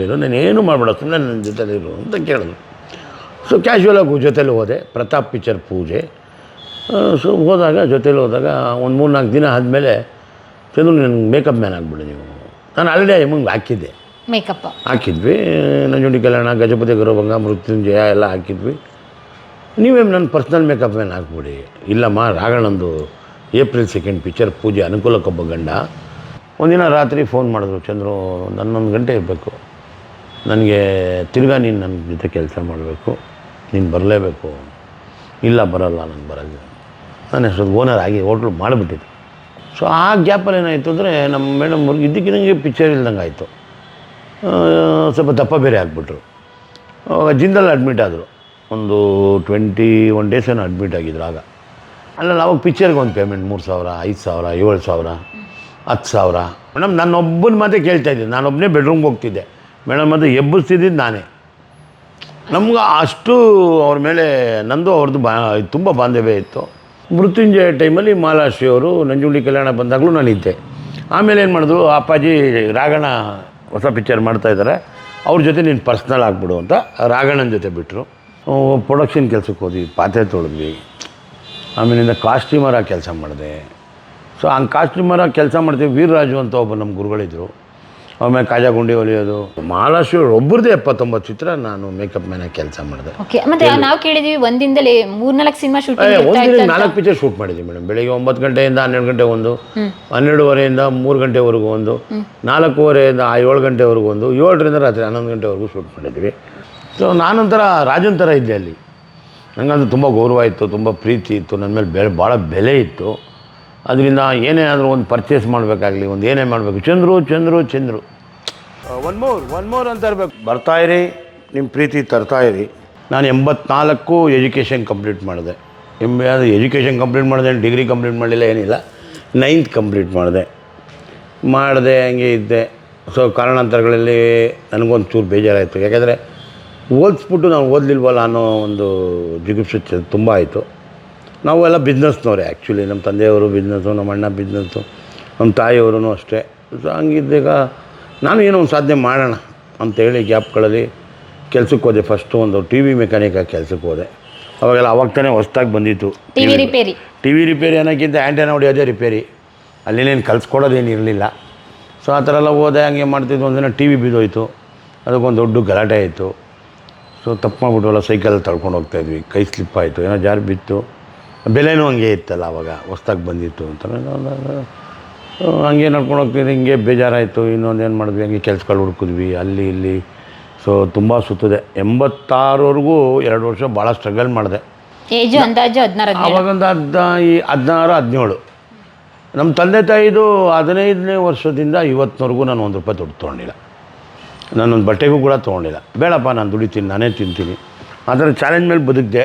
ಇರು ನಾನು ಏನು ಮಾಡಬೇಡ ಸುಮ್ಮನೆ ನನ್ನ ಜೊತೆಲಿ ಇರು ಅಂತ ಕೇಳಿದ್ರು. ಸೊ ಕ್ಯಾಶುವಲಾಗಿ ಜೊತೆಲಿ ಹೋದೆ ಪ್ರತಾಪ್ ಪಿಕ್ಚರ್ ಪೂಜೆ. ಸೊ ಹೋದಾಗ ಜೊತೆಲಿ ಹೋದಾಗ ಒಂದು ಮೂರು ನಾಲ್ಕು ದಿನ ಆದಮೇಲೆ ಚಂದ್ರು ನನಗೆ ಮೇಕಪ್ ಮ್ಯಾನ್ ಆಗಿಬಿಡಿ ನೀವು. ನಾನು ಆಲ್ರೆಡಿ ಎಮ್ಮಂಗೆ ಹಾಕಿದ್ದೆ. ಮೇಕಪ್ ಹಾಕಿದ್ವಿ ನಂಜುಂಡಿ ಕಲ್ಯಾಣ ಗಜಪತಿ ಗೌರವಂಗ ಮೃತ್ಯುಂಜಯ ಎಲ್ಲ ಹಾಕಿದ್ವಿ. ನೀವೇ ನನ್ನ ಪರ್ಸ್ನಲ್ ಮೇಕಪ್ ಮ್ಯಾನ್ ಹಾಕ್ಬಿಡಿ ಇಲ್ಲಮ್ಮ ರಾಘಣ್ಣಂದು ಏಪ್ರಿಲ್ ಸೆಕೆಂಡ್ ಪಿಕ್ಚರ್ ಪೂಜೆ ಅನುಕೂಲಕ್ಕೊಬ್ಬ ಗಂಡ. ಒಂದಿನ ರಾತ್ರಿ ಫೋನ್ ಮಾಡಿದ್ರು ಚಂದ್ರು ಒಂದು ಹನ್ನೊಂದು ಗಂಟೆ ಇರಬೇಕು. ನನಗೆ ತಿರ್ಗಾ ನೀನು ನನ್ನ ಜೊತೆ ಕೆಲಸ ಮಾಡಬೇಕು. ನೀನು ಬರಲೇಬೇಕು. ಇಲ್ಲ, ಬರಲ್ಲ ನಾನು ಬರಲ್ಲ. ನಾನು ಅಷ್ಟೊಂದು ಓನರ್ ಆಗಿ ಹೋಟ್ಲು ಮಾಡಿಬಿಟ್ಟಿದ್ದೆ. ಸೊ ಆ ಗ್ಯಾಪಲ್ಲಿ ಏನಾಯಿತು ಅಂದರೆ ನಮ್ಮ ಮೇಡಮ್ ಅವ್ರಿಗೆ ಇದ್ದಕ್ಕಿದ್ದಂಗೆ ಪಿಕ್ಚರ್ ಇಲ್ದಂಗೆ ಆಯಿತು. ಸ್ವಲ್ಪ ದಪ್ಪ ಬೇರೆ ಆಗಿಬಿಟ್ರು. ಅವಾಗ ಜಿಂದಲ್ಲಿ ಅಡ್ಮಿಟ್ ಆದರು. ಒಂದು ಟ್ವೆಂಟಿ ಒನ್ ಡೇಸ್ ಏನೋ ಅಡ್ಮಿಟ್ ಆಗಿದ್ರು ಆಗ. ಅಲ್ಲ ಅವಾಗ ಪಿಕ್ಚರ್ಗೆ ಒಂದು ಪೇಮೆಂಟ್ ಮೂರು ಸಾವಿರ, ಐದು ಸಾವಿರ, ಏಳು ಸಾವಿರ, ಹತ್ತು ಸಾವಿರ. ಮೇಡಮ್ ನಾನೊಬ್ಬನ ಮಾತೇ ಕೇಳ್ತಾಯಿದ್ದೆ ನಾನೊಬ್ಬನೇ ಬೆಡ್ರೂಮ್ಗೆ ಹೋಗ್ತಿದ್ದೆ. ಮೇಡಮ್, ಅದು ಎಬ್ಬಿಸ್ತಿದ್ದಿದ್ದು ನಾನೇ. ನಮ್ಗೆ ಅಷ್ಟು ಅವ್ರ ಮೇಲೆ ನಂದು ಅವ್ರದ್ದು ಬಾ, ತುಂಬ ಬಾಂಧವ್ಯ ಇತ್ತು. ಮೃತ್ಯುಂಜಯ ಟೈಮಲ್ಲಿ ಮಾಲಾಶ್ರೀಯವರು ನಂಜುಂಡಿ ಕಲ್ಯಾಣ ಬಂದಾಗಲೂ ನಾನಿದ್ದೆ. ಆಮೇಲೆ ಏನು ಮಾಡಿದ್ರು, ಅಪ್ಪಾಜಿ ರಾಗಣ ಹೊಸ ಪಿಕ್ಚರ್ ಮಾಡ್ತಾಯಿದ್ದಾರೆ ಅವ್ರ ಜೊತೆ ನೀನು ಪರ್ಸ್ನಲ್ ಆಗಿಬಿಡು ಅಂತ ರಾಗಣ್ಣನ ಜೊತೆ ಬಿಟ್ಟರು ಪ್ರೊಡಕ್ಷನ್ ಕೆಲಸಕ್ಕೆ ಹೋದ್ವಿ, ಪಾತ್ರೆ ತೊಳೆದ್ವಿ. ಆಮೇಲಿಂದ ಕಾಸ್ಟ್ಯೂಮರಾಗಿ ಕೆಲಸ ಮಾಡಿದೆ. ಸೊ ಹಂಗೆ ಕಾಸ್ಟ್ಯೂಮರಾಗಿ ಕೆಲಸ ಮಾಡ್ತೀವಿ ವೀರರಾಜು ಅಂತ ಒಬ್ಬ ನಮ್ಮ ಗುರುಗಳಿದ್ರು. ಆಮೇಲೆ ಕಾಜಾ ಗುಂಡಿ ಹೊಲಿಯೋದು. ಮಹಾರಾಷ್ಟ್ರ ಒಬ್ಬರದೇ ಎಪ್ಪತ್ತೊಂಬತ್ತು ಚಿತ್ರ ನಾನು ಮೇಕಪ್ ಮ್ಯಾನ್ ಕೆಲಸ ಮಾಡಿದೆ. ಓಕೆ ಮತ್ತೆ ನಾವು ಕೇಳಿದೀವಿ ಒಂದಿಂದಲೇ ಮೂರ್ನಾಲ್ಕು ಸಿನಿಮಾ ಒಂದಿನ ನಾಲ್ಕು ಪಿಕ್ಚರ್ ಶೂಟ್ ಮಾಡಿದ್ವಿ ಮೇಡಮ್. ಬೆಳಿಗ್ಗೆ ಒಂಬತ್ತು ಗಂಟೆಯಿಂದ ಹನ್ನೆರಡು ಗಂಟೆ ಒಂದು ಹನ್ನೆರಡುವರೆಯಿಂದ ಮೂರು ಗಂಟೆವರೆಗೂ ಒಂದು ನಾಲ್ಕೂವರೆಯಿಂದ ಏಳು ಗಂಟೆವರೆಗೂ ಒಂದು ಏಳರಿಂದ ರಾತ್ರಿ ಹನ್ನೊಂದು ಗಂಟೆವರೆಗೂ ಶೂಟ್ ಮಾಡಿದ್ವಿ. ಸೊ ನಾನೊಂಥರ ರಾಜನ್ ಥರ ಇದ್ದೆ ಅಲ್ಲಿ. ನನಗಂತೂ ತುಂಬ ಗೌರವ ಇತ್ತು ತುಂಬ ಪ್ರೀತಿ ಇತ್ತು ನನ್ನ ಮೇಲೆ ಬೆಳೆ ಭಾಳ ಬೆಲೆ ಇತ್ತು. ಅದರಿಂದ ಏನೇ ಆದರೂ ಒಂದು ಪರ್ಚೇಸ್ ಮಾಡಬೇಕಾಗಲಿ ಒಂದು ಏನೇ ಮಾಡಬೇಕು. Chandru Chandru Chandru. One more one more ಅಂತ ಇರಬೇಕು. ಬರ್ತಾ ಇರಿ ನಿಮ್ಮ ಪ್ರೀತಿ ತರ್ತಾ ಇರಿ. ನಾನು ಎಂಬತ್ನಾಲ್ಕು ಎಜುಕೇಷನ್ ಕಂಪ್ಲೀಟ್ ಮಾಡಿದೆ. ಎಂ ಅದು ಎಜುಕೇಷನ್ ಕಂಪ್ಲೀಟ್ ಮಾಡಿದೆ ಡಿಗ್ರಿ ಕಂಪ್ಲೀಟ್ ಮಾಡಲಿಲ್ಲ, ಏನಿಲ್ಲ. ನೈನ್ತ್ ಕಂಪ್ಲೀಟ್ ಮಾಡಿದೆ. ಮಾಡಿದೆ, ಹಂಗೆ ಇದ್ದೆ. ಸೊ ಕಾರಣಾಂತರಗಳಲ್ಲಿ ನನಗೊಂದು ಚೂರು ಬೇಜಾರಾಯಿತು. ಯಾಕೆಂದರೆ ಓದಿಸ್ಬಿಟ್ಟು ನಾನು ಓದಲಿಲ್ವಲ್ಲ ಅನ್ನೋ ಒಂದು ಜಿಗುಪ್ಸೆ ತುಂಬ ಆಯಿತು. ನಾವೆಲ್ಲ ಬಿಸ್ನೆಸ್ನವ್ರೆ ಆ್ಯಕ್ಚುಲಿ ನಮ್ಮ ತಂದೆಯವರು ಬಿಸ್ನೆಸ್ಸು ನಮ್ಮ ಅಣ್ಣ ಬಿಸ್ನೆಸ್ಸು ನಮ್ಮ ತಾಯಿಯವರು ಅಷ್ಟೇ. ಸೊ ಹಂಗಿದ್ದಾಗ ನಾನು ಏನೋ ಒಂದು ಸಾಧನೆ ಮಾಡೋಣ ಅಂತೇಳಿ ಗ್ಯಾಪ್ಗಳಲ್ಲಿ ಕೆಲಸಕ್ಕೆ ಹೋದೆ ಫಸ್ಟು ಒಂದು ಟಿ ವಿ ಮೆಕ್ಯಾನಿಕಾಗಿ ಕೆಲಸಕ್ಕೆ ಹೋದೆ. ಅವಾಗೆಲ್ಲ ಅವಾಗ ತಾನೇ ಹೊಸ್ದಾಗಿ ಬಂದಿತ್ತು TV repair. T V repair ಅನ್ನೋಕ್ಕಿಂತ ಆ್ಯಂಟೆನ ಹೊಡಿಯೋದೇ ರಿಪೇರಿ. ಅಲ್ಲೇನೇನು ಕಲ್ಸ್ಕೊಡೋದೇನು ಇರಲಿಲ್ಲ. ಸೊ ಆ ಥರ ಎಲ್ಲ ಹೋದೆ ಹಂಗೆ ಮಾಡ್ತಿದ್ದು ಒಂದಿನ ಟಿ ವಿ ಬಿದ್ದೋಯ್ತು. ಅದಕ್ಕೊಂದು ದೊಡ್ಡ ಗಲಾಟೆ ಆಯಿತು. ಸೊ ತಪ್ಪು ಮಾಡಿಬಿಟ್ಟವಲ್ಲ ಸೈಕಲ್ ತಳ್ಕೊಂಡು ಹೋಗ್ತಾಯಿದ್ವಿ ಕೈ ಸ್ಲಿಪ್ ಆಯಿತು ಏನೋ ಜಾರಿ ಬಿತ್ತು. ಬೆಲೆನೂ ಹಂಗೆ ಇತ್ತಲ್ಲ ಅವಾಗ ಹೊಸ್ದಾಗಿ ಬಂದಿತ್ತು ಅಂತ. ಹಂಗೆ ನಡ್ಕೊಂಡು ಹೋಗ್ತಿದ್ದೆ ಹಿಂಗೆ ಬೇಜಾರಾಯಿತು. ಇನ್ನೊಂದು ಏನು ಮಾಡಿದ್ವಿ ಹಂಗೆ ಕೆಲ್ಸಗಳು ಹುಡ್ಕಿದ್ವಿ ಅಲ್ಲಿ ಇಲ್ಲಿ. ಸೊ ತುಂಬ ಸುತ್ತಿದೆ. ಎಂಬತ್ತಾರವರೆಗೂ ಎರಡು ವರ್ಷ ಭಾಳ ಸ್ಟ್ರಗಲ್ ಮಾಡಿದೆ. ಏಜು ಅಂದಾಜು ಹದಿನಾರು ಆವಾಗೊಂದು ಹದ್ನ ಈ ಹದಿನಾರು ಹದಿನೇಳು. ನಮ್ಮ ತಂದೆ ತಾಯಿದು ಹದಿನೈದನೇ ವರ್ಷದಿಂದ ಇವತ್ತಿನವರೆಗೂ ನಾನು ಒಂದು ರೂಪಾಯಿ ದುಡ್ಡು ತೊಗೊಂಡಿಲ್ಲ. ನಾನೊಂದು ಬಟ್ಟೆಗೂ ಕೂಡ ತೊಗೊಂಡಿಲ್ಲ. ಬೇಡಪ್ಪ ನಾನು ದುಡಿತೀನಿ ನಾನೇ ತಿಂತೀನಿ. ಅದರ ಥರ ಚಾಲೆಂಜ್ ಮೇಲೆ ಬದುಕಿದೆ.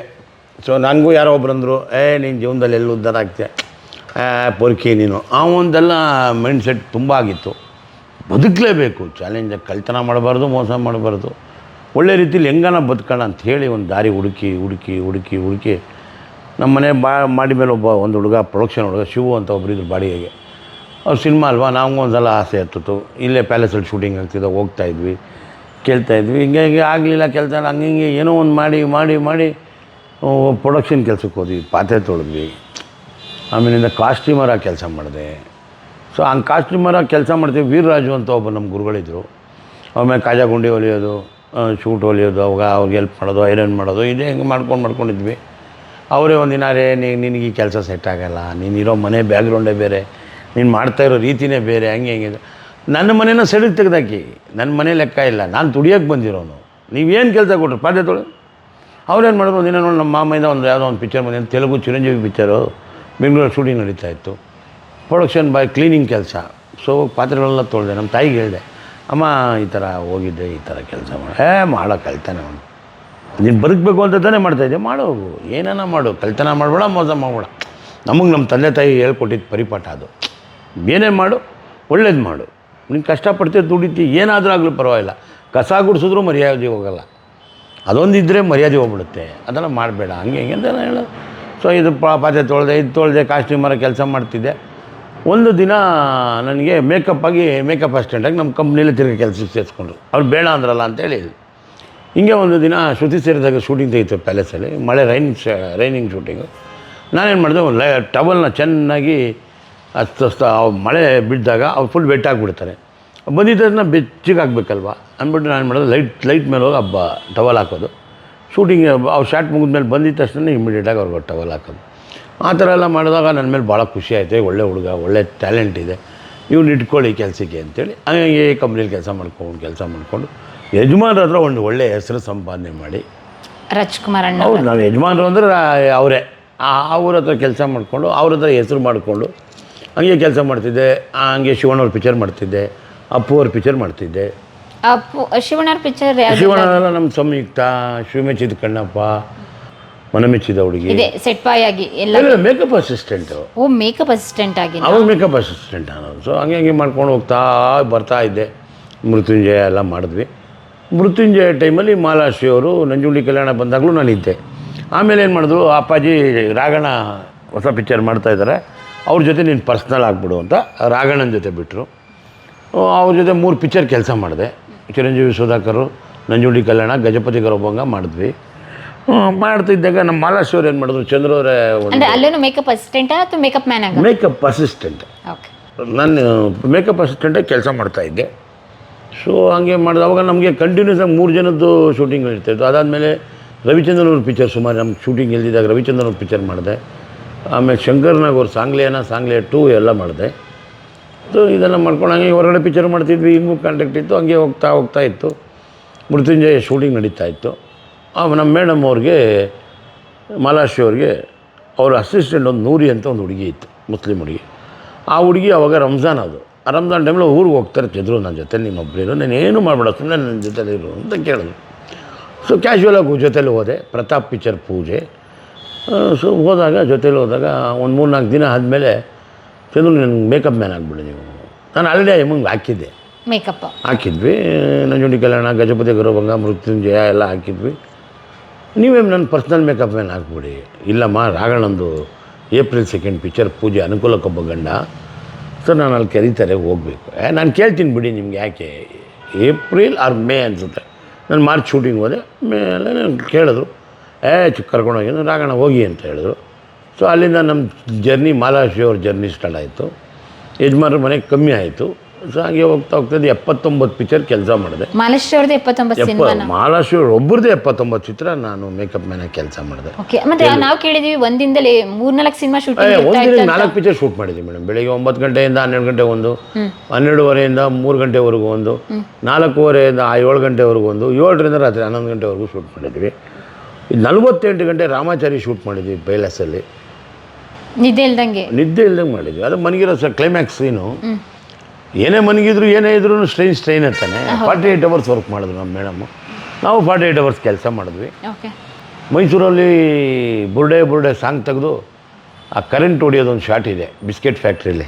ಸೊ ನನಗೂ ಯಾರೋ ಒಬ್ರು ಅಂದರು ಏ ನೀನು ಜೀವನದಲ್ಲಿ ಎಲ್ಲಿ ಆಗ್ತೀಯ ಪೊರ್ಕಿ ನೀನು. ಆ ಒಂದೆಲ್ಲ ಮೈಂಡ್ ಸೆಟ್ ತುಂಬ ಆಗಿತ್ತು. ಬದುಕಲೇಬೇಕು. ಚಾಲೆಂಜಾಗಿ ಕಳ್ತನ ಮಾಡಬಾರ್ದು, ಮೋಸ ಮಾಡಬಾರ್ದು. ಒಳ್ಳೆ ರೀತಿಲಿ ಹೆಂಗನ ಬದುಕೋಣ ಅಂತ ಹೇಳಿ ಒಂದು ದಾರಿ ಹುಡುಕಿ ಹುಡುಕಿ ಹುಡುಕಿ ಹುಡುಕಿ ನಮ್ಮ ಮನೆ ಬಾ, ಮಾಡಿ ಮೇಲೆ ಒಬ್ಬ ಒಂದು ಹುಡುಗ ಪ್ರೊಡಕ್ಷನ್ ಹುಡುಗ, ಶಿವು ಅಂತ ಒಬ್ಬರಿದ್ರು ಬಾಡಿಗೆಗೆ. ಅವ್ರು ಸಿನಿಮಾ ಅಲ್ವಾ? ನಮಗೂ ಒಂದ್ಸಲ ಆಸೆ ಇರ್ತಿತ್ತು. ಇಲ್ಲೇ ಪ್ಯಾಲೇಸಲ್ಲಿ ಶೂಟಿಂಗ್ ಆಗ್ತಿದ್ದೆ ಕೇಳ್ತಾ ಇದ್ವಿ. ಹಿಂಗೆ ಹಿಂಗೆ ಆಗಲಿಲ್ಲ ಕೆಲಸ ಹಂಗೆ ಹಿಂಗೆ ಏನೋ ಒಂದು ಮಾಡಿ ಮಾಡಿ ಮಾಡಿ ಪ್ರೊಡಕ್ಷನ್ ಕೆಲಸಕ್ಕೆ ಹೋದ್ವಿ, ಪಾತ್ರೆ ತೊಳೆದ್ವಿ. ಆಮೇಲಿಂದ ಕಾಸ್ಟ್ಯೂಮರಾಗಿ ಕೆಲಸ ಮಾಡಿದೆ. ಸೊ ಹಂಗೆ ಕಾಸ್ಟ್ಯೂಮರಾಗಿ ಕೆಲಸ ಮಾಡ್ತೀವಿ. ವೀರರಾಜು ಅಂತ ಒಬ್ಬ ನಮ್ಮ ಗುರುಗಳಿದ್ರು. ಆಮೇಲೆ ಕಾಜಾ ಗುಂಡಿ ಹೊಲಿಯೋದು ಶೂಟ್ ಹೊಲಿಯೋದು, ಅವಾಗ ಅವ್ರಿಗೆ ಹೆಲ್ಪ್ ಮಾಡೋದು ಐರನ್ ಮಾಡೋದು, ಇದೇ ಹೆಂಗೆ ಮಾಡ್ಕೊಂಡು ಮಾಡ್ಕೊಂಡಿದ್ವಿ. ಅವರೇ ಒಂದಿನ ರೇ ನಿನಗೆ ಈ ಕೆಲಸ ಸೆಟ್ ಆಗೋಲ್ಲ. ನೀನು ಇರೋ ಮನೆ ಬ್ಯಾಕ್ಗ್ರೌಂಡೇ ಬೇರೆ. ನೀನು ಮಾಡ್ತಾ ಇರೋ ರೀತಿನೇ ಬೇರೆ. ಹಂಗೆ, ಹೆಂಗೆ. ನನ್ನ ಮನೇನ ಸೆಡಿಗೆ ತೆಗ್ದಾಕಿ. ನನ್ನ ಮನೆ ಲೆಕ್ಕ ಇಲ್ಲ. ನಾನು ದುಡಿಯೋಕ್ಕೆ ಬಂದಿರೋನು. ನೀವೇನು ಕೆಲಸ ಕೊಟ್ಟರು ಪಾದ್ಯ ತೊಳೆ. ಅವ್ರೇನು ಮಾಡಿದ್ರು? ಒಂದಿನ ನೋಡಿ, ನಮ್ಮ ಮಾಮೆಯಿಂದ ಒಂದು ಯಾವುದೋ ಒಂದು ಪಿಕ್ಚರ್ ಬಂದಿದೆ. ತೆಲುಗು ಚಿರಂಜೀವಿ ಪಿಕ್ಚರು ಬೆಂಗಳೂರು ಶೂಟಿಂಗ್ ನಡೀತಾ ಇತ್ತು. ಪ್ರೊಡಕ್ಷನ್ ಬಾಯ್ ಕ್ಲೀನಿಂಗ್ ಕೆಲಸ. ಸೊ ಪಾತ್ರೆಗಳೆಲ್ಲ ತೊಳೆದೆ. ನಮ್ಮ ತಾಯಿಗೆ ಹೇಳಿದೆ, ಅಮ್ಮ, ಈ ಥರ ಹೋಗಿದ್ದೆ ಈ ಥರ ಕೆಲಸ ಮಾಡಿ. ಏ ಮಾಡೋ, ಕಲ್ತಾನೆ ಅವನು. ನೀನು ಬದುಕಬೇಕು ಅಂತ ತಾನೇ ಮಾಡ್ತಾಯಿದ್ದೆ ಮಾಡೋಗು ಏನಾನ ಮಾಡು. ಕಲ್ತನ ಮಾಡಬೇಡ, ಮೋಸ ಮಾಡಬೇಡ. ನಮಗೆ ನಮ್ಮ ತಂದೆ ತಾಯಿ ಹೇಳ್ಕೊಟ್ಟಿದ್ದು ಪರಿಪಾಠ ಅದು. ಏನೇ ಮಾಡು? ಒಳ್ಳೇದು ಮಾಡು. ನೀನು ಕಷ್ಟಪಡ್ತೀವಿ ದುಡಿತಿ ಏನಾದರೂ ಆಗಲಿ ಪರವಾಗಿಲ್ಲ. ಕಸ ಗುಡಿಸಿದ್ರು ಮರ್ಯಾದೆ ಹೋಗಲ್ಲ. ಅದೊಂದಿದ್ದರೆ ಮರ್ಯಾದೆ ಹೋಗ್ಬಿಡುತ್ತೆ. ಅದೆಲ್ಲ ಮಾಡಬೇಡ. ಹಂಗೆ, ಹಿಂಗೆ ಅಂತ ಹೇಳೋದು. ಸೊ ಇದು ಪಾತ್ರೆ ತೊಳೆದೆ, ಇದು ತೊಳೆದೆ ಕಾಸ್ಟ್ಯೂಮರ ಕೆಲಸ ಮಾಡ್ತಿದ್ದೆ. ಒಂದು ದಿನ ನನಗೆ ಮೇಕಪ್ ಆಗಿ ಮೇಕಪ್ ಅಸಿಸ್ಟೆಂಟಾಗಿ ನಮ್ಮ ಕಂಪ್ನಿಯಲ್ಲಿ ತಿರುಗಿ ಕೆಲಸಕ್ಕೆ ಸೇರಿಸ್ಕೊಂಡ್ರು. ಅವ್ರು ಬೇಡ ಅಂದ್ರಲ್ಲ ಅಂತೇಳಿ ಹಿಂಗೆ ಒಂದು ದಿನ ಶ್ರುತಿ ಸೇರಿದಾಗ ಶೂಟಿಂಗ್ ತೆಗಿತು ಪ್ಯಾಲೇಸಲ್ಲಿ ಮಳೆ ರೈನ್ ರೈನಿಂಗ್ ಶೂಟಿಂಗು ನಾನೇನು ಮಾಡಿದೆ, ಒಂದು ಲೈ ಟವಲ್ನ ಚೆನ್ನಾಗಿ ಅಸ್ತಸ್ತ ಮಳೆ ಬಿದ್ದಾಗ ಅವ್ರು ಫುಲ್ ಬೆಚ್ಚಿಗೆ ತಕ್ಷಣ ಬೆಚ್ಚಗೆ ಹಾಕ್ಬೇಕಲ್ವ? ಅಂದ್ಬಿಟ್ಟು ನಾನು ಮಾಡಿದೆ ಲೈಟ್ ಲೈಟ್ ಮೇಲೆ ಹೋಗಿ ಹಬ್ಬ ಟವಲ್ ಹಾಕೋದು. ಶೂಟಿಂಗ್ ಅವ್ರು ಮುಗಿದ ಮುಗಿದ್ಮೇಲೆ ಬಂದಿದ್ದ ತಕ್ಷಣ ಇಮಿಡಿಯೇಟಾಗಿ ಅವ್ರಿಗೆ ಟವಲ್ ಹಾಕೋದು. ಆ ಥರ ಎಲ್ಲ ಮಾಡಿದಾಗ ನನ್ನ ಮೇಲೆ ಭಾಳ ಖುಷಿ ಆಯಿತು. ಒಳ್ಳೆ ಹುಡುಗ ಒಳ್ಳೆ ಟ್ಯಾಲೆಂಟ್ ಇದೆ. ಇವ್ನು ಇಟ್ಕೊಳ್ಳಿ ಕೆಲಸಕ್ಕೆ ಅಂತೇಳಿ ಹಂಗೆ ಕಂಪ್ನಿಲಿ ಕೆಲಸ ಮಾಡ್ಕೊಂಡು ಕೆಲಸ ಮಾಡಿಕೊಂಡು ಯಜಮಾನ್ರ ಹತ್ರ ಒಂದು ಒಳ್ಳೆ ಹೆಸರು ಸಂಪಾದನೆ ಮಾಡಿ. ರಾಜ್ಕುಮಾರ್ ಅಣ್ಣ ಹೌದು ನಾವು ಯಜಮಾನ್ರು ಅಂದರೆ ಅವರೇ. ಅವ್ರ ಹತ್ರ ಕೆಲಸ ಮಾಡಿಕೊಂಡು ಅವ್ರ ಹತ್ರ ಹೆಸರು ಮಾಡಿಕೊಂಡು ಹಂಗೆ ಕೆಲಸ ಮಾಡ್ತಿದ್ದೆ. ಹಂಗೆ ಶಿವಣ್ಣವ್ರ ಪಿಕ್ಚರ್ ಮಾಡ್ತಿದ್ದೆ ಅಪ್ಪು ಅವ್ರ ಪಿಕ್ಚರ್ ಮಾಡ್ತಿದ್ದೆ. ಶಿವಣ್ಣವ್ರ ಪಿಕ್ಚರ್ ಶಿವಣ್ಣನ ನಮ್ಮ ಸಂಯುಕ್ತ ಶಿವಮೆಚ್ಚಿದ ಕಣ್ಣಪ್ಪ ಮನಮೆಚ್ಚಿದ ಹುಡುಗಿ. ಇದೆ ಸೆಟ್ ಬಾಯ್ ಆಗಿ ಎಲ್ಲ ಮೇಕಪ್ ಅಸಿಸ್ಟೆಂಟ್ ಓ ಮೇಕಪ್ ಅಸಿಸ್ಟೆಂಟ್ ಆಗಿ ಅವ್ರು ಮೇಕಪ್ ಅಸಿಸ್ಟೆಂಟ್ ಅನ್ನೋದು ಸೊ ಹಂಗೆ ಹಂಗೆ ಮಾಡ್ಕೊಂಡು ಹೋಗ್ತಾ ಬರ್ತಾ ಇದ್ದೆ. ಮೃತ್ಯುಂಜಯ ಎಲ್ಲ ಮಾಡಿದ್ವಿ. ಮೃತ್ಯುಂಜಯ ಟೈಮಲ್ಲಿ ಮಾಲಾಶ್ರೀ ಅವರು ನಂಜುಂಡಿ ಕಲ್ಯಾಣ ಬಂದಾಗಲೂ ನಾನು ಇದ್ದೆ ಆಮೇಲೆ ಏನು ಮಾಡಿದ್ರು ಅಪ್ಪಾಜಿ ರಾಘಣ ಹೊಸ ಪಿಕ್ಚರ್ ಮಾಡ್ತಾ ಇದ್ದಾರೆ ಅವ್ರ ಜೊತೆ ನೀನು ಪರ್ಸ್ನಲ್ ಆಗಿಬಿಡು ಅಂತ ರಾಗಣ್ಣನ ಜೊತೆ ಬಿಟ್ಟರು ಅವ್ರ ಜೊತೆ ಮೂರು ಪಿಕ್ಚರ್ ಕೆಲಸ ಮಾಡಿದೆ. ಚಿರಂಜೀವಿ ಸುಧಾಕರು ನಂಜುಂಡಿ ಕಲ್ಯಾಣ ಗಜಪತಿ ಗೌರವಂಗ ಮಾಡಿದ್ವಿ. ಮಾಡ್ತಿದ್ದಾಗ ನಮ್ಮ ಮಾಲಾಶ್ವರ್ ಏನು ಮಾಡಿದ್ರು? ಚಂದ್ರವರೇ ಅಂದ್ರೆ ಅಲ್ಲೂ ಮೇಕಪ್ ಅಸಿಸ್ಟೆಂಟ್ ಅಥವಾ ಮೇಕಪ್ ಮ್ಯಾನ್ ಆಗ? ಮೇಕಪ್ ಅಸಿಸ್ಟೆಂಟ್ ಓಕೆ ನಾನು ಮೇಕಪ್ ಅಸಿಸ್ಟೆಂಟಾಗಿ ಕೆಲಸ ಮಾಡ್ತಾ ಇದ್ದೆ. ಸೊ ಹಂಗೆ ಮಾಡಿದ. ಅವಾಗ ನಮಗೆ ಕಂಟಿನ್ಯೂಸ್ ಆಗಿ ಮೂರು ಜನದ್ದು ಶೂಟಿಂಗ್ ಇರ್ತಾಯಿತ್ತು ಅದಾದಮೇಲೆ ರವಿಚಂದ್ರನ್ ಅವ್ರ ಪಿಕ್ಚರ್ ಸುಮಾರು ನಮ್ಮ ಶೂಟಿಂಗ್ ಇಲ್ದಿದ್ದಾಗ ರವಿಚಂದ್ರನ್ ಅವ್ರ ಪಿಕ್ಚರ್ ಮಾಡಿದೆ. ಆಮೇಲೆ ಶಂಕರ್ನಾಗ ಅವ್ರ ಸಾಂಗ್ಲಿಯನ ಸಾಂಗ್ಲಿಯ ಟೂ ಎಲ್ಲ ಮಾಡಿದೆ. ಇದೆಲ್ಲ ಮಾಡ್ಕೊಂಡು ಹಂಗೆ ಹೊರಗಡೆ ಪಿಕ್ಚರ್ ಮಾಡ್ತಿದ್ವಿ, ಹಿಂಗೂ ಕಾಂಟ್ಯಾಕ್ಟ್ ಇತ್ತು, ಹಂಗೆ ಹೋಗ್ತಾ ಹೋಗ್ತಾ ಇತ್ತು. ಮೃತ್ಯುಂಜಯ ಶೂಟಿಂಗ್ ನಡೀತಾ ಇತ್ತು. ನಮ್ಮ ಮೇಡಮ್ ಅವ್ರಿಗೆ ಮಾಲಾಶ್ರೀ ಅವ್ರಿಗೆ, ಅವ್ರ ಅಸಿಸ್ಟೆಂಟ್ ಒಂದು ನೂರಿ ಅಂತ ಒಂದು ಹುಡುಗಿ ಇತ್ತು, ಮುಸ್ಲಿಂ ಹುಡುಗಿ. ಆ ಹುಡುಗಿ ಅವಾಗ ರಂಜಾನ್ ಅದು. ಆ ರಂಜಾನ್ ಟೈಮಲ್ಲಿ ಊರಿಗೆ ಹೋಗ್ತಾರೆ ಚಂದ್ರು ನನ್ನ ಜೊತೆ ನೀನೊಬ್ಬರಿರು ನಾನು ಏನು ಮಾಡಬೇಡ ಸುಮ್ಮನೆ ನನ್ನ ಜೊತೆಲಿ ಇರು ಅಂತ ಕೇಳಿದ್ರು. ಸೊ ಕ್ಯಾಶುವಲಾಗಿ ಜೊತೆಲಿ ಹೋದೆ, ಪ್ರತಾಪ್ ಪಿಕ್ಚರ್ ಪೂಜೆ. ಸೊ ಹೋದಾಗ, ಜೊತೇಲಿ ಹೋದಾಗ, ಒಂದು ಮೂರು ನಾಲ್ಕು ದಿನ ಆದಮೇಲೆ ಚಂದ್ರು ನನಗೆ ಮೇಕಪ್ ಮ್ಯಾನ್ ಆಗ್ಬಿಡಿ ನೀವು. ನಾನು ಆಲ್ರೆಡಿ ಎಮ್ಮಂಗೆ ಹಾಕಿದ್ದೆ. ಮೇಕಪ್ ಹಾಕಿದ್ವಿ ನಂಜುಂಡಿ ಕಲ್ಯಾಣ ಗಜಪತಿ ಗೌರವಂಗ ಮೃತ್ಯುಂಜಯ ಎಲ್ಲ ಹಾಕಿದ್ವಿ. ನೀವೇ ನನ್ನ ಪರ್ಸ್ನಲ್ ಮೇಕಪ್ ಮ್ಯಾನ್ ಹಾಕ್ಬಿಡಿ ಇಲ್ಲಮ್ಮ ರಾಗಣ್ಣಂದು ಏಪ್ರಿಲ್ ಸೆಕೆಂಡ್ ಪಿಕ್ಚರ್ ಪೂಜೆ ಅನುಕೂಲಕ್ಕೊಬ್ಬ ಗಂಡ. ಸೊ ನಾನು ಅಲ್ಲಿ ಕರೀತಾರೆ ಹೋಗಬೇಕು. ಏ ನಾನು ಕೇಳ್ತೀನಿ ಬಿಡಿ ನಿಮ್ಗೆ ಯಾಕೆ? ಏಪ್ರಿಲ್ ಆರ್ ಮೇ ಅನಿಸುತ್ತೆ. ನಾನು ಮಾರ್ಚ್ ಶೂಟಿಂಗ್ ಹೋದೆ ಮೇಲೆ ನಾನು ಕೇಳಿದ್ರು. ಏ ಚಿಕ್ಕ ಕರ್ಕೊಂಡೋಗಿ ನಾನು ರಾಗಣ್ಣ ಹೋಗಿ ಅಂತ ಹೇಳಿದ್ರು. ಸೊ ಅಲ್ಲಿಂದ ನಮ್ಮ ಜರ್ನಿ ಮಾಲಾಶ್ರೀ ಅವ್ರ ಜರ್ನಿ ಸ್ಟಾರ್ಟ್ ಆಯಿತು. ಯಜಮಾನ್ರ ಮನೆಗೆ ಕಮ್ಮಿ ಆಯಿತು. ಸೊ ಹಾಗೆ ಹೋಗ್ತಾ ಹೋಗ್ತದೆ ಎಪ್ಪತ್ತೊಂಬತ್ತು ಪಿಕ್ಚರ್ ಕೆಲಸ ಮಾಡಿದೆ. ಮಾಲಶ್ರೀ ಅವ್ರದ್ದು ಎಪ್ಪತ್ತೊಂಬತ್ತು ಎಪ್ಪ ಸಿನಿಮಾನ ಎಪ್ಪತ್ತೊಂಬತ್ತು ಚಿತ್ರ ನಾನು ಮೇಕಪ್ ಮ್ಯಾನಾಗಿ ಕೆಲಸ ಮಾಡಿದೆ. ಓಕೆ ಮತ್ತೆ ನಾವು ಕೇಳಿದೀವಿ ಒಂದಿಂದಲೇ ಮೂರ್ನಾಲ್ಕು ಸಿನಿಮಾ ಶೂಟ್ ಒಂದಿನ ನಾಲ್ಕು ಪಿಕ್ಚರ್ ಶೂಟ್ ಮಾಡಿದ್ವಿ ಮೇಡಮ್ ಬೆಳಿಗ್ಗೆ ಒಂಬತ್ತು ಗಂಟೆಯಿಂದ ಹನ್ನೆರಡು ಗಂಟೆ ಒಂದು ಹನ್ನೆರಡುವರೆಯಿಂದ ಮೂರು ಗಂಟೆವರೆಗೂ ಒಂದು ನಾಲ್ಕೂವರೆಯಿಂದ ಏಳು ಗಂಟೆವರೆಗೂ ಒಂದು ಏಳರಿಂದ ರಾತ್ರಿ ಹನ್ನೊಂದು ಗಂಟೆವರೆಗೂ ಶೂಟ್ ಮಾಡಿದ್ವಿ. ನಲ್ವತ್ತೆಂಟು ನಲವತ್ತೆಂಟು ಗಂಟೆ ರಾಮಾಚಾರಿ ಶೂಟ್ ಮಾಡಿದ್ವಿ ಪೈಲಸಲ್ಲಿ ನಿದ್ದೆ ಇಲ್ದಂಗೆ. ನಿದ್ದೆ ಇಲ್ದಂಗೆ ಮಾಡಿದ್ವಿ. ಅದು ಮನಗಿರೋ ಸರ್ ಕ್ಲೈಮ್ಯಾಕ್ಸ್ ಸೀನು ಏನೇ ಮನಗಿದ್ರು ಏನೇ ಇದ್ರು ಸ್ಟ್ರೈನ್ ಸ್ಟ್ರೈನ್ ಅಂತಾನೆ. ಫಾರ್ಟಿ ಏಯ್ಟ್ ಅವರ್ಸ್ ವರ್ಕ್ ಮಾಡಿದ್ರು ನಮ್ಮ ಮೇಡಮ್ ನಾವು ಫಾರ್ಟಿ ಏಯ್ಟ್ ಅವರ್ಸ್ ಕೆಲಸ ಮಾಡಿದ್ವಿ. ಓಕೆ. ಮೈಸೂರಲ್ಲಿ ಬುರ್ಡೆ ಬುರ್ಡೆ ಸಾಂಗ್ ತೆಗೆದು ಆ ಕರೆಂಟ್ ಒಂದು ಶಾಟ್ ಇದೆ ಬಿಸ್ಕೆಟ್ ಫ್ಯಾಕ್ಟ್ರಿಲಿ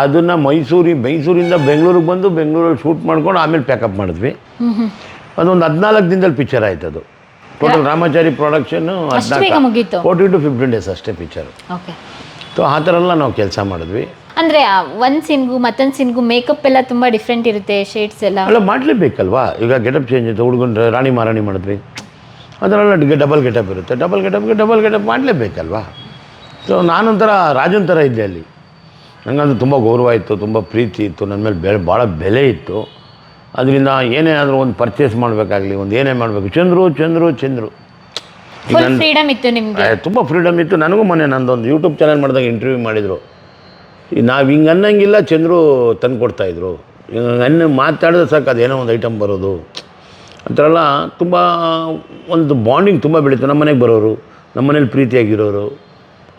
ಅದನ್ನು ಮೈಸೂರಿ ಮೈಸೂರಿಂದ ಬೆಂಗಳೂರಿಗೆ ಬಂದು ಬೆಂಗಳೂರಲ್ಲಿ ಶೂಟ್ ಮಾಡ್ಕೊಂಡು ಆಮೇಲೆ ಪ್ಯಾಕಪ್ ಮಾಡಿದ್ವಿ. ಅದೊಂದು ಹದಿನಾಲ್ಕು ದಿನದಲ್ಲಿ ಪಿಕ್ಚರ್ ಆಯ್ತು ಅದು ಟೋಟಲ್ ರಾಮಾಚಾರಿ ಪ್ರೊಡಕ್ಷನ್ನು ಹದಿನಾಲ್ಕು ಫೋರ್ಟಿ ಟು ಫಿಫ್ಟೀನ್ ಡೇಸ್ ಅಷ್ಟೇ ಪಿಕ್ಚರು ಓಕೆ ಸೊ ಆ ಥರ ಎಲ್ಲ ನಾವು ಕೆಲಸ ಮಾಡಿದ್ವಿ. ಅಂದರೆ ಆ ಸೀನ್ಗೂ ಸಿನ್ಗೂ ಸೀನ್ಗೂ ಮೇಕಪ್ ಎಲ್ಲ ತುಂಬ ಡಿಫ್ರೆಂಟ್ ಇರುತ್ತೆ ಶೇಡ್ಸ್ ಎಲ್ಲ. ಅಲ್ಲ ಮಾಡಲೇಬೇಕಲ್ವಾ? ಈಗ ಗೆಟಪ್ ಚೇಂಜ್ ಇತ್ತು ಹುಡುಗನ ರಾಣಿ ಮಾರಾಣಿ ಮಾಡಿದ್ವಿ. ಅದರಲ್ಲ ಡಬಲ್ ಗೆಟಪ್ ಇರುತ್ತೆ. ಡಬಲ್ ಗೆಟಪ್ಗೆ ಡಬಲ್ ಗೆಟಪ್ ಮಾಡಲೇಬೇಕಲ್ವಾ? ಸೊ ನಾನೊಂಥರ ರಾಜನ್ ಥರ ಇದ್ದೆ ಅಲ್ಲಿ. ನನಗಂತೂ ತುಂಬ ಗೌರವ ಇತ್ತು ತುಂಬ ಪ್ರೀತಿ ಇತ್ತು. ನನ್ನ ಮೇಲೆ ಬೆಲೆ ಭಾಳ ಬೆಲೆ ಇತ್ತು. ಅದರಿಂದ ಏನೇ ಆದರೂ ಒಂದು ಪರ್ಚೇಸ್ ಮಾಡಬೇಕಾಗಲಿ ಒಂದು ಏನೇ ಮಾಡಬೇಕು. ಚಂದ್ರು ಚಂದ್ರು ಚಂದ್ರು. ಫ್ರೀಡಮ್ ಇತ್ತು ನಿಮಗೆ. ತುಂಬ ಫ್ರೀಡಮ್ ಇತ್ತು. ನನಗೂ ಮೊನ್ನೆ ನಂದೊಂದು ಯೂಟ್ಯೂಬ್ ಚಾನಲ್ ಮಾಡಿದಾಗ ಇಂಟರ್ವ್ಯೂ ಮಾಡಿದರು. ನಾವು ಹಿಂಗೆ ಅನ್ನಂಗಿಲ್ಲ ಚಂದ್ರು ತಂದು ಕೊಡ್ತಾಯಿದ್ರು ಅನ್ನ ಮಾತಾಡಿದ್ರೆ ಸಾಕು ಅದೇನೋ ಒಂದು ಐಟಮ್ ಬರೋದು. ಆ ಥರ ಎಲ್ಲ ತುಂಬ ಒಂದು ಬಾಂಡಿಂಗ್ ತುಂಬ ಬೆಳೀತು. ನಮ್ಮ ಮನೆಗೆ ಬರೋರು ನಮ್ಮ ಮನೇಲಿ ಪ್ರೀತಿಯಾಗಿರೋರು.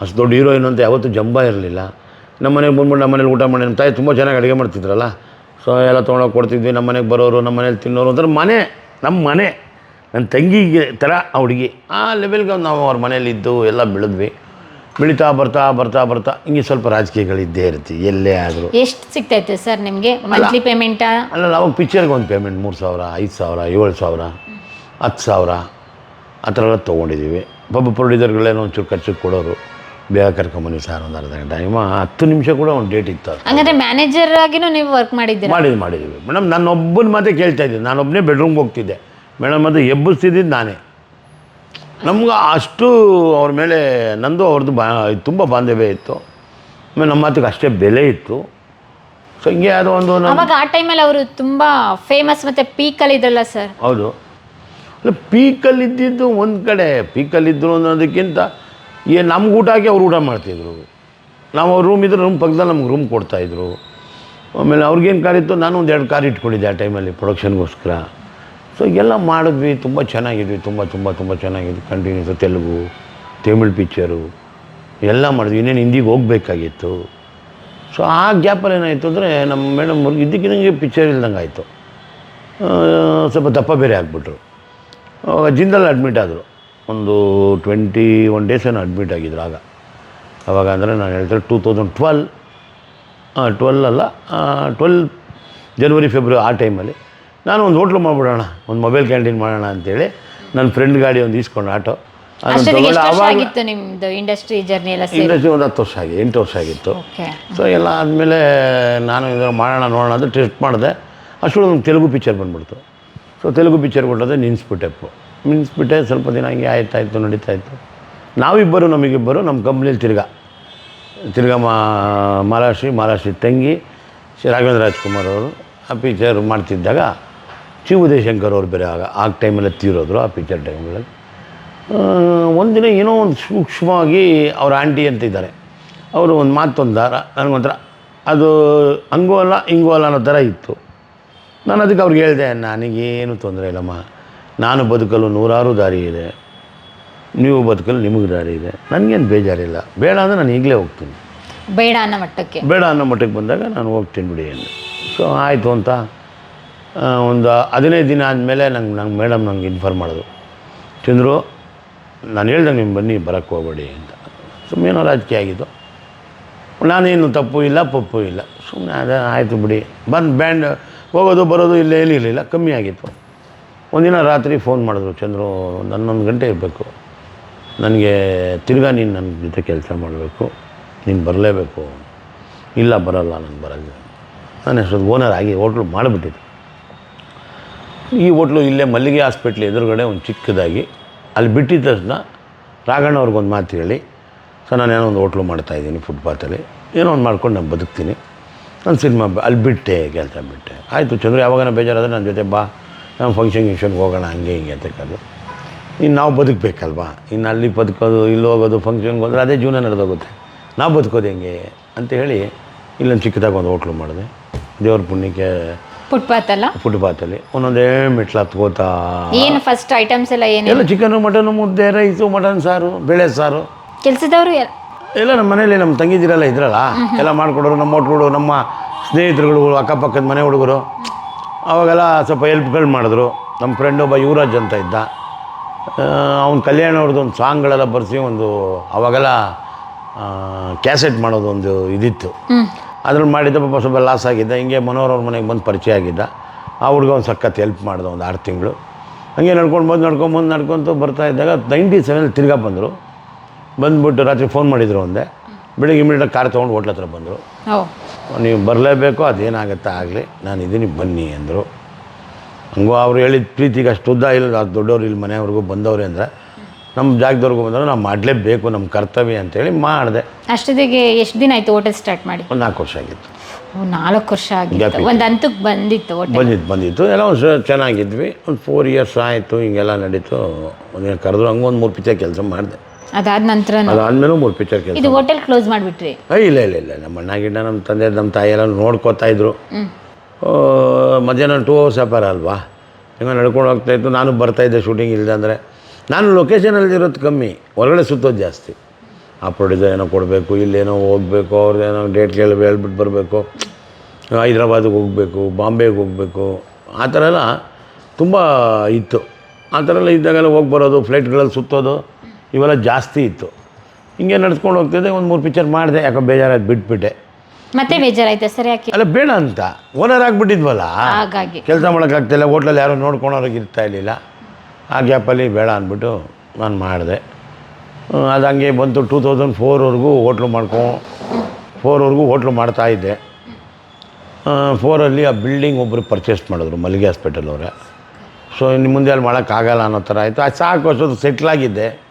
ಅಷ್ಟು ದೊಡ್ಡ ಹೀರೋಯಿನ್ ಅಂತ ಯಾವತ್ತೂ ಜಂಬ ಇರಲಿಲ್ಲ. ನಮ್ಮ ಮನೆಗೆ ಬಂದ್ಬಿಟ್ಟು ನಮ್ಮ ಮನೇಲಿ ಊಟ ಮಾಡಿ ನಮ್ಮ ತಾಯಿ ತುಂಬ ಚೆನ್ನಾಗಿ ಅಡುಗೆ ಮಾಡ್ತಿದ್ರಲ್ಲ. ಸೊ ಎಲ್ಲ ತೊಗೊಂಡೋಗಿ ಕೊಡ್ತಿದ್ವಿ. ನಮ್ಮ ಮನೆಗೆ ಬರೋರು ನಮ್ಮ ಮನೇಲಿ ತಿನ್ನೋರು ಅಂದ್ರೆ ಮನೆ ನಮ್ಮ ಮನೆ ನನ್ನ ತಂಗಿಗೆ ಥರ ಆ ಹುಡುಗಿ. ಆ ಲೆವೆಲ್ಗೆ ನಾವು ಅವ್ರ ಮನೇಲಿದ್ದು ಎಲ್ಲ ಬೆಳೆದ್ವಿ. ಬೆಳೀತಾ ಬರ್ತಾ ಬರ್ತಾ ಬರ್ತಾ ಹಿಂಗೆ ಸ್ವಲ್ಪ ರಾಜಕೀಯಗಳಿದ್ದೇ ಇರುತ್ತೆ ಎಲ್ಲೇ ಆದರೂ. ಎಷ್ಟು ಸಿಗ್ತೈತೆ ಸರ್ ನಿಮಗೆ? ಮಂತ್ಲಿ ಪೇಮೆಂಟಾ ಅಲ್ಲ ನಾವು ಪಿಕ್ಚರ್ಗೆ ಒಂದು ಪೇಮೆಂಟ್ ಮೂರು ಸಾವಿರ ಐದು ಸಾವಿರ ಏಳು ಸಾವಿರ ಹತ್ತು ಸಾವಿರ ಆ ಥರ ಎಲ್ಲ ತೊಗೊಂಡಿದ್ದೀವಿ. ಒಬ್ಬ ಪ್ರೊಡ್ಯೂಸರ್ಗಳೇನೋ ಒಂಚೂರು ಖರ್ಚಿಗೆ ಕೊಡೋರು. ಬೇಗ ಕರ್ಕೊಂಬನ್ನಿ ಸರ್ ಒಂದು ಅರ್ಧ ಗಂಟೆ. ಹತ್ತು ನಿಮಿಷ ಕೂಡ ಒಂದು ಡೇಟ್ ಇತ್ತು ಹಂಗಂದ್ರೆ ಮ್ಯಾನೇಜರ್ ಆಗಿನೂ ನೀವು ವರ್ಕ್ ಮಾಡಿದ್ದೀರಾ? ಮಾಡಿದ್ವಿ ಮಾಡಿದ್ವಿ. ಮೇಡಮ್ ನಾನು ಒಬ್ಬನ ಮಾತೇ ಕೇಳ್ತಾ ಇದ್ದೆ ನಾನೊಬ್ಬನೇ ಬೆಡ್ರೂಮ್ಗೆ ಹೋಗ್ತಿದ್ದೆ. ಮೇಡಮ್ ಅದು ಎಬ್ಬಿಸ್ತಿದ್ದಿದ್ದು ನಾನೇ. ನಮ್ಗೆ ಅಷ್ಟು ಅವ್ರ ಮೇಲೆ ನಂದು ಅವ್ರದ್ದು ಬಾ ತುಂಬ ಬಾಂಧವ್ಯ ಇತ್ತು. ಆಮೇಲೆ ನಮ್ಮ ಮಾತಿಗೆ ಅಷ್ಟೇ ಬೆಲೆ ಇತ್ತು. ಸೊ ಹಿಂಗೆ ಅದು ಒಂದು ನಮ್ಮ ಅವಾಗ ಆ ಟೈಮಲ್ಲಿ ಅವರು ತುಂಬಾ ಫೇಮಸ್ ಮತ್ತೆ ಪೀಕಲ್ಲಿ ಇದ್ರಲ್ಲ ಸರ್ ಹೌದು. ಅಲ್ಲ ಪೀಕಲ್ಲಿದ್ದಿದ್ದು ಒಂದು ಕಡೆ ಪೀಕಲ್ಲಿದ್ದರು ಅನ್ನೋದಕ್ಕಿಂತ ಏ ನಮ್ಗೆ ಊಟ ಹಾಕಿ ಅವ್ರು ಊಟ ಮಾಡ್ತಿದ್ರು. ನಾವು ಅವ್ರ ರೂಮ್ ಇದ್ರೆ ರೂಮ್ ಪಕ್ಕದಲ್ಲಿ ನಮ್ಗೆ ರೂಮ್ ಕೊಡ್ತಾಯಿದ್ರು. ಆಮೇಲೆ ಅವ್ರಿಗೇನು ಕಾರ್ ಇತ್ತು, ನಾನು ಒಂದು ಎರಡು ಕಾರ್ ಇಟ್ಕೊಂಡಿದ್ದೆ ಆ ಟೈಮಲ್ಲಿ ಪ್ರೊಡಕ್ಷನ್ಗೋಸ್ಕರ ಸೊ ಎಲ್ಲ ಮಾಡಿದ್ವಿ, ತುಂಬ ಚೆನ್ನಾಗಿದ್ವಿ, ತುಂಬ ತುಂಬ ತುಂಬ ಚೆನ್ನಾಗಿದ್ವಿ ಕಂಟಿನ್ಯೂಸ್ ತೆಲುಗು, ತಮಿಳ್ ಪಿಕ್ಚರು ಎಲ್ಲ ಮಾಡಿದ್ವಿ. ಇನ್ನೇನು ಹಿಂದಿಗೆ ಹೋಗಬೇಕಾಗಿತ್ತು. ಸೊ ಆ ಗ್ಯಾಪಲ್ಲಿ ಏನಾಯಿತು ಅಂದರೆ ನಮ್ಮ ಮೇಡಮ್ ಅವ್ರಿಗೆ ಇದ್ದಕ್ಕಿದಂಗೆ ಪಿಕ್ಚರ್ ಇಲ್ದಂಗೆ ಆಯಿತು. ಸ್ವಲ್ಪ ದಪ್ಪ ಬೇರೆ ಆಗಿಬಿಟ್ರು. ಜಿಂದಲ್ಲಿ ಅಡ್ಮಿಟ್ ಆದರು. ಒಂದು ಟ್ವೆಂಟಿ ಒನ್ ಡೇಸ್ ಏನೋ ಅಡ್ಮಿಟ್ ಆಗಿದ್ರು ಆಗ. ಅವಾಗ ಅಂದರೆ ನಾನು ಹೇಳ್ತಾರೆ ಟೂ ತೌಸಂಡ್ ಟ್ವೆಲ್ ಟ್ವೆಲ್ ಅಲ್ಲ ಟ್ವೆಲ್ ಜನವರಿ ಫೆಬ್ರವರಿ ಆ ಟೈಮಲ್ಲಿ ನಾನು ಒಂದು ಹೋಟ್ಲು ಮಾಡಿಬಿಡೋಣ ಒಂದು ಮೊಬೈಲ್ ಕ್ಯಾಂಟೀನ್ ಮಾಡೋಣ ಅಂತೇಳಿ ನನ್ನ ಫ್ರೆಂಡ್ ಗಾಡಿ ಒಂದು ಇಸ್ಕೊಂಡು ಆಟೋ. ಅವಾಗಿತ್ತು ನಿಮ್ಮದು ಇಂಡಸ್ಟ್ರಿ ಜರ್ನಿ ಎಲ್ಲ ಇಂಡಸ್ಟ್ರಿ ಒಂದು ಹತ್ತು ವರ್ಷ ಆಗಿ ಎಂಟು ವರ್ಷ ಆಗಿತ್ತು. ಸೊ ಎಲ್ಲ ಆದಮೇಲೆ ನಾನು ಇದನ್ನು ಮಾಡೋಣ ನೋಡೋಣ ಅಂತ ಟೆಸ್ಟ್ ಮಾಡಿದೆ. ಅಷ್ಟು ಒಂದು ತೆಲುಗು ಪಿಕ್ಚರ್ ಬಂದ್ಬಿಡ್ತು. ಸೊ ತೆಲುಗು ಪಿಕ್ಚರ್ ಕೊಟ್ಟದೆ ನಿನ್ಸ್ಬಿಟ್ಟೆ ನಿನ್ಸ್ಬಿಟ್ಟೆ ಸ್ವಲ್ಪ ದಿನ ಹಂಗೆ ಆಯ್ತಾಯಿತ್ತು ನಡೀತಾ ಇತ್ತು. ನಾವಿಬ್ಬರು ನಮಗಿಬ್ಬರು ನಮ್ಮ ಕಂಪ್ನಿಲಿ ತಿರ್ಗಾ. ತಿರ್ಗಾ ಮಾ ಮಹಾರಾಷ್ಟ್ರಿ ಮಹಾರಾಷ್ಟ್ರಿ ತಂಗಿ ಶ್ರೀ ರಾಘವೇಂದ್ರ ರಾಜ್ಕುಮಾರ್ ಅವರು, ಆ ಪಿಕ್ಚರ್ ಮಾಡ್ತಿದ್ದಾಗ ಚಿ ಉದಯಶಂಕರ್ ಅವ್ರು ಬೇರೆ ಆಗ, ಆ ಟೈಮಲ್ಲಿ ತೀರೋದ್ರು ಆ ಪಿಕ್ಚರ್ ಟೈಮಲ್ಲಿ ಒಂದಿನ ಏನೋ ಒಂದು ಸೂಕ್ಷ್ಮವಾಗಿ ಅವ್ರ ಆಂಟಿ ಅಂತ ಇದ್ದಾರೆ ಅವರು ಒಂದು ಮಾತೊಂದಾರ, ನನಗೊಂಥರ, ಅದು ಹಂಗೂ ಅಲ್ಲ, ಹಿಂಗೂ ಅಲ್ಲ ಅನ್ನೋ ಥರ ಇತ್ತು. ನಾನು ಅದಕ್ಕೆ ಅವ್ರಿಗೆ ಹೇಳಿದೆ ನನಗೇನು ತೊಂದರೆ ಇಲ್ಲಮ್ಮ. ನಾನು ಬದುಕಲು ನೂರಾರು ದಾರಿ ಇದೆ. ನೀವು ಬದುಕಲು ನಿಮಗೆ ದಾರಿ ಇದೆ. ನನಗೇನು ಬೇಜಾರಿಲ್ಲ. ಬೇಡ ಅಂದರೆ ನಾನು ಈಗಲೇ ಹೋಗ್ತೀನಿ. ಬೇಡ ಅನ್ನೋ ಮಟ್ಟಕ್ಕೆ. ಬೇಡ ಅನ್ನೋ ಮಟ್ಟಕ್ಕೆ ಬಂದಾಗ ನಾನು ಹೋಗ್ತೀನಿ ಬಿಡಿ ಅಂದೆ. ಸೊ ಆಯಿತು ಅಂತ ಒಂದು ಹದಿನೈದು ದಿನ ಆದಮೇಲೆ ನಂಗೆ ನಂಗೆ ಮೇಡಮ್ ನಂಗೆ ಇನ್ಫಾರ್ಮ್ ಮಾಡೋದು ತಿಂದರು ನಾನು ಹೇಳ್ದಂಗೆ ನಿಮ್ಮ ಬನ್ನಿ ಬರೋಕ್ಕೆ ಹೋಗ್ಬೇಡಿ ಅಂತ. ಸುಮ್ಮನೆ ರಾಜಕೀಯ ಆಗಿದ್ದು. ನಾನೇನು ತಪ್ಪು ಇಲ್ಲ ಪಪ್ಪು ಇಲ್ಲ. ಸುಮ್ಮನೆ ಅದೇ ಆಯಿತು ಬಿಡಿ. ಬಂದು ಬ್ಯಾಂಡ್ ಹೋಗೋದು ಬರೋದು ಇಲ್ಲ ಇರಲಿಲ್ಲ ಕಮ್ಮಿ ಆಗಿತ್ತು. ಒಂದಿನ ರಾತ್ರಿ ಫೋನ್ ಮಾಡಿದ್ರು, ಚಂದ್ರು ಒಂದು ಗಂಟೆ ಇರಬೇಕು. ನನಗೆ ತಿರ್ಗಾ ನೀನು ನನ್ನ ಜೊತೆ ಕೆಲಸ ಮಾಡಬೇಕು, ನೀನು ಬರಲೇಬೇಕು. ಇಲ್ಲ, ಬರಲ್ಲ ನಾನು ಬರಲ್ಲ. ನಾನು ಎಷ್ಟೊತ್ತು ಓನರ್ ಆಗಿ ಹೋಟ್ಲು ಮಾಡಿಬಿಟ್ಟಿದ್ದೆ. ಈ ಹೋಟ್ಲು ಇಲ್ಲೇ ಮಲ್ಲಿಗೆ ಹಾಸ್ಪಿಟ್ಲ್ ಎದುರುಗಡೆ ಒಂದು ಚಿಕ್ಕದಾಗಿ. ಅಲ್ಲಿ ಬಿಟ್ಟಿದ್ದ ತಕ್ಷಣ ರಾಘಣ್ಣ ಅವ್ರಿಗೊಂದು ಮಾತು ಹೇಳಿ ಸೊ ನಾನು ಏನೋ ಒಂದು ಹೋಟ್ಲು ಮಾಡ್ತಾಯಿದ್ದೀನಿ ಫುಟ್ಪಾತಲ್ಲಿ ಏನೋ ಒಂದು ಮಾಡ್ಕೊಂಡು ನಾನು ಬದುಕ್ತೀನಿ. ನಾನು ಸಿನಿಮಾ ಅಲ್ಲಿ ಬಿಟ್ಟೆ, ಕೆಲಸ ಬಿಟ್ಟೆ. ಆಯಿತು ಚಂದ್ರ ಯಾವಾಗ ಬೇಜಾರಾದರೆ ನನ್ನ ಜೊತೆ ಬಾ. ನಾನು ಫಂಕ್ಷನ್ ಗಿಂಕ್ಷನ್ಗೆ ಹೋಗೋಣ ಹಂಗೆ ಹಿಂಗೆ ಅಂತ ಕರೆದು ಇನ್ನು ನಾವು ಬದುಕಬೇಕಲ್ವಾ? ಇನ್ನು ಅಲ್ಲಿ ಬದುಕೋದು ಇಲ್ಲಿ ಹೋಗೋದು ಫಂಕ್ಷನ್ಗೆ ಹೋದ್ರೆ ಅದೇ ಜೀವನ ನಡೆದೋಗುತ್ತೆ. ನಾವು ಬದುಕೋದು ಹೆಂಗೆ ಅಂತ ಹೇಳಿ ಇಲ್ಲೊಂದು ಚಿಕ್ಕದಾಗಿ ಒಂದು ಹೋಟ್ಲು ಮಾಡಿದೆ. ದೇವ್ರ ಪುಣ್ಯಕ್ಕೆ ಫುಟ್ಪಾತಲ್ಲ? ಫುಟ್ಪಾತಲ್ಲಿ. ಒಂದೊಂದೇ ಮೆಟ್ಲು ಹತ್ಕೋತಾ. ಏನು ಫಸ್ಟ್ ಐಟಮ್ಸ್ ಎಲ್ಲ ಏನು ಎಲ್ಲ ಚಿಕನು ಮಟನು ಮುದ್ದೆ ರೈಸು ಮಟನ್ ಸಾರು ಬೇಳೆ ಸಾರು. ಕೆಲಸದವರು ಎಲ್ಲ ನಮ್ಮ ಮನೇಲಿ ನಮ್ಮ ತಂಗಿದಿರಲ್ಲ ಇದ್ರಲ್ಲ ಎಲ್ಲ ಮಾಡಿಕೊಡೋರು ನಮ್ಮ ಹೋಟ್ಲುಗಳು ನಮ್ಮ ಸ್ನೇಹಿತರುಗಳು ಅಕ್ಕಪಕ್ಕದ ಮನೆ ಹುಡುಗರು. ಅವಾಗೆಲ್ಲ ಸ್ವಲ್ಪ ಹೆಲ್ಪ್ಗಳು ಮಾಡಿದ್ರು. ನಮ್ಮ ಫ್ರೆಂಡ್ ಒಬ್ಬ ಯುವರಾಜ್ ಅಂತ ಇದ್ದ. ಅವ್ನ ಕಲ್ಯಾಣ ಅವ್ರದ್ದು ಒಂದು ಸಾಂಗ್ಗಳೆಲ್ಲ ಬರೆಸಿ ಒಂದು ಅವಾಗೆಲ್ಲ ಕ್ಯಾಸೆಟ್ ಮಾಡೋದು ಒಂದು ಇದಿತ್ತು. ಅದ್ರಲ್ಲಿ ಮಾಡಿದ್ದ ಪಾಪ ಸ್ವಲ್ಪ ಲಾಸ್ ಆಗಿದ್ದ. ಹಿಂಗೆ ಮನೋರವ್ರ ಅವ್ರ ಮನೆಗೆ ಬಂದು ಪರಿಚಯ ಆಗಿದ್ದ. ಆ ಹುಡುಗ ಒಂದು ಸಖತ್ ಹೆಲ್ಪ್ ಮಾಡ್ದೆ ಒಂದು ಆರು ತಿಂಗಳು. ಹಂಗೆ ನಡ್ಕೊಂಡು ಬಂದು ನಡ್ಕೊಂಡು ಬಂದು ನಡ್ಕೊತು ಬರ್ತಾ ಇದ್ದಾಗ ನೈಂಟಿ ಸೆವೆನಲ್ಲಿ ತಿರ್ಗಾ ಬಂದರು. ಬಂದ್ಬಿಟ್ಟು ರಾತ್ರಿ ಫೋನ್ ಮಾಡಿದರು ಒಂದೇ. ಬೆಳಿಗ್ಗೆ ಇಮಿಡಿಯೇಟಾಗಿ ಕಾರ್ ತೊಗೊಂಡು ಹೋಟ್ಲ ಹತ್ರ ಬಂದರು. ನೀವು ಬರಲೇಬೇಕು ಅದೇನಾಗುತ್ತೆ ಆಗಲಿ ನಾನು ಇದ್ದೀನಿ ಬನ್ನಿ ಅಂದರು. ಹಂಗೂ ಅವ್ರು ಹೇಳಿದ ಪ್ರೀತಿಗೆ ಅಷ್ಟು ಉದ್ದ ಇಲ್ಲ ಅದು ದೊಡ್ಡವ್ರು ಇಲ್ಲಿ ಮನೆಯವ್ರಿಗೂ ಬಂದವ್ರೆ ಅಂದರೆ ನಮ್ಮ ಜಾಗದವ್ರಿಗೂ ಬಂದರು ನಾವು ಮಾಡಲೇಬೇಕು ನಮ್ಮ ಕರ್ತವ್ಯ ಅಂತೇಳಿ ಮಾಡಿದೆ. ಅಷ್ಟೊತ್ತಿಗೆ ಎಷ್ಟು ದಿನ ಆಯಿತು ಹೋಟೆಲ್ ಸ್ಟಾರ್ಟ್ ಮಾಡಿ? ಒಂದು ನಾಲ್ಕು ವರ್ಷ ಆಗಿತ್ತು. ನಾಲ್ಕು ವರ್ಷ ಆಗಿತ್ತು. ಒಂದು ಹಂತಕ್ಕೆ ಬಂದಿತ್ತು ಬಂದಿತ್ತು ಬಂದಿತ್ತು. ಎಲ್ಲ ಒಂದು ಚೆನ್ನಾಗಿದ್ವಿ. ಒಂದು ಫೋರ್ ಇಯರ್ಸ್ ಆಯಿತು ಹಿಂಗೆಲ್ಲ ನಡೀತು. ಒಂದು ಕರೆದ್ರು ಹಂಗೆ ಒಂದು ಮೂರು ಪಿಚ್ಚೆ ಕೆಲಸ ಮಾಡಿದೆ. ಅದಾದ ನಂತರ ಅದಾದಮೇಲೂ ಮೂರು ಪಿಕ್ಚರ್ ಕೆಲಸ ಇದು ಹೋಟೆಲ್ ಕ್ಲೋಸ್ ಮಾಡಿಬಿಟ್ರಿ. ಇಲ್ಲ ಇಲ್ಲ ಇಲ್ಲ. ನಮ್ಮ ಅಣ್ಣ ನಮ್ಮ ತಂದೆ ನಮ್ಮ ತಾಯಿ ಎಲ್ಲ ನೋಡ್ಕೋತಾ ಇದ್ರು. ಮಧ್ಯಾಹ್ನ ಟೂ ಅವರ್ಸ್ ವ್ಯಾಪಾರ ಅಲ್ವಾ? ಹಿಂಗೆ ನಡ್ಕೊಂಡು ಹೋಗ್ತಾ ಇತ್ತು. ನಾನು ಬರ್ತಾಯಿದ್ದೆ ಶೂಟಿಂಗ್ ಇಲ್ಲದೆ ಅಂದರೆ. ನಾನು ಲೊಕೇಶನಲ್ಲಿ ಇರೋದು ಕಮ್ಮಿ. ಹೊರಗಡೆ ಸುತ್ತೋದು ಜಾಸ್ತಿ. ಆ ಪ್ರೊಡ್ಯೂಸರ್ ಏನೋ ಕೊಡಬೇಕು ಇಲ್ಲೇನೋ ಹೋಗಬೇಕು ಅವ್ರದ್ದೇನೋ ಡೇಟ್ ಕೇಳಿ ಹೇಳ್ಬಿಟ್ಟು ಬರಬೇಕು. ಹೈದ್ರಾಬಾದಿಗೆ ಹೋಗಬೇಕು ಬಾಂಬೆಗೆ ಹೋಗಬೇಕು. ಆ ಥರ ಎಲ್ಲ ತುಂಬ ಇತ್ತು. ಆ ಥರ ಎಲ್ಲ ಇದ್ದಾಗೆಲ್ಲ ಹೋಗಿ ಬರೋದು ಫ್ಲೈಟ್ಗಳಲ್ಲಿ ಸುತ್ತೋದು. ಇವೆಲ್ಲ ಜಾಸ್ತಿ ಇತ್ತು. ಹಿಂಗೆ ನಡ್ಸ್ಕೊಂಡು ಹೋಗ್ತಿದ್ದೆ ಒಂದು ಮೂರು ಪಿಕ್ಚರ್ ಮಾಡಿದೆ ಯಾಕೋ ಬೇಜಾರಾಗಿ ಬಿಟ್ಬಿಟ್ಟೆ. ಮತ್ತೆ ಬೇಜಾರಾಯ್ತಾ ಸರ್ ಯಾಕೆ? ಅಲ್ಲ ಬೇಡ ಅಂತ. ಓನರ್ ಆಗಿಬಿಟ್ಟಿದ್ವಲ್ಲ? ಹಾಗಾಗಿ. ಕೆಲಸ ಮಾಡೋಕ್ಕಾಗ್ತಿಲ್ಲ ಹೋಟ್ಲಲ್ಲಿ ಯಾರು ನೋಡ್ಕೊಳೋರಿಗೆ ಇರ್ತಾ ಇರಲಿಲ್ಲ. ಆ ಗ್ಯಾಪಲ್ಲಿ ಬೇಡ ಅಂದ್ಬಿಟ್ಟು ನಾನು ಮಾಡಿದೆ. ಅದು ಹಂಗೆ ಬಂತು ಟೂ ತೌಸಂಡ್ ಫೋರ್ವರೆಗೂ ಹೋಟ್ಲು ಮಾಡ್ಕೊ ಫೋರ್ವರೆಗೂ ಹೋಟ್ಲು ಮಾಡ್ತಾಯಿದ್ದೆ ಫೋರಲ್ಲಿ ಆ ಬಿಲ್ಡಿಂಗ್ ಒಬ್ಬರು ಪರ್ಚೇಸ್ ಮಾಡಿದ್ರು ಮಲ್ಲಿಗೆ ಹಾಸ್ಪಿಟಲ್ ಅವರೇ. ಸೊ ಇನ್ನು ಮುಂದೆ ಅಲ್ಲಿ ಮಾಡೋಕ್ಕಾಗಲ್ಲ ಅನ್ನೋ ಥರ ಆಯಿತು. ಅದು ಸಾಕು ಅಷ್ಟೊತ್ತು ಸೆಟ್ಲಾಗಿದ್ದೆ